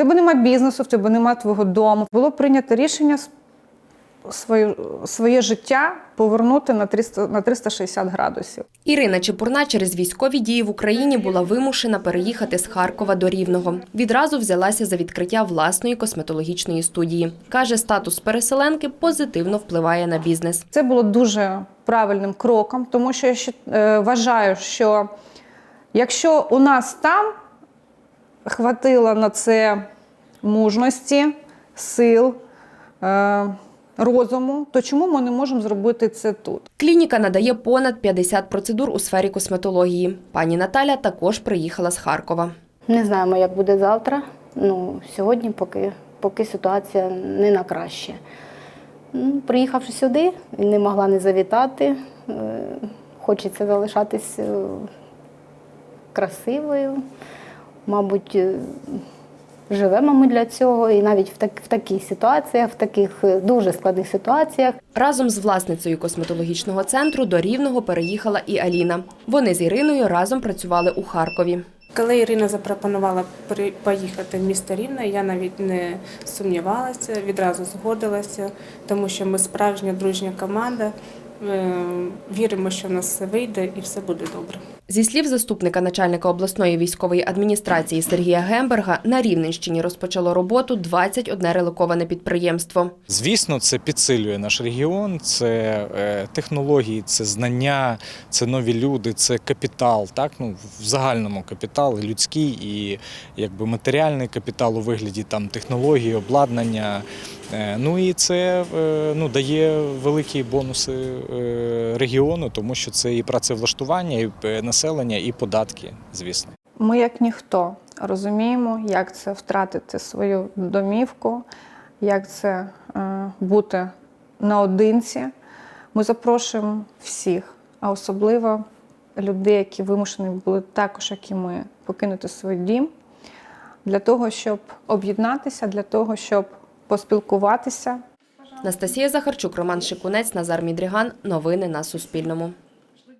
тебе нема бізнесу, в тебе нема твого дому. Було прийнято рішення с- свою, своє життя повернути на 300, на 360 градусів. Ірина Чепурна через військові дії в Україні була вимушена переїхати з Харкова до Рівного. Відразу взялася за відкриття власної косметологічної студії. Каже, статус переселенки позитивно впливає на бізнес. Це було дуже правильним кроком, тому що я ще, е, вважаю, що якщо у нас там хватило на це мужності, сил, е, розуму, то чому ми не можемо зробити це тут? Клініка надає понад 50 процедур у сфері косметології. Пані Наталя також приїхала з Харкова. Не знаємо, як буде завтра. Ну, сьогодні поки, поки ситуація не на краще. Ну, приїхавши сюди, не могла не завітати. Е, Хочеться залишатись е, красивою. Мабуть, е, живемо ми для цього. І навіть в, так, в таких ситуаціях, в таких е, дуже складних ситуаціях Разом з власницею косметологічного центру до Рівного переїхала і Аліна. Вони з Іриною разом працювали у Харкові. Коли Ірина запропонувала при- поїхати в місто Рівне, я навіть не сумнівалася, відразу згодилася, тому що ми справжня дружня команда. Е, Віримо, що в нас все вийде і все буде добре. Зі слів заступника начальника обласної військової адміністрації Сергія Гемберга, на Рівненщині розпочало роботу 21 релоковане підприємство. Звісно, це підсилює наш регіон, це е, технології, це знання, це нові люди, це капітал. Так ну в загальному капітал і людський і якби матеріальний капітал у вигляді там технології, обладнання. Е, Ну і це е, ну, дає великі бонуси е, регіону, тому що це і працевлаштування, і населення, і податки, звісно. Ми, як ніхто, розуміємо, як це втратити свою домівку, як це бути наодинці. Ми запрошуємо всіх, а особливо людей, які вимушені були також, як і ми, покинути свій дім, для того, щоб об'єднатися, для того, щоб поспілкуватися, Настасія Захарчук, Роман Шикунець, Назар Мідріган. Новини на Суспільному.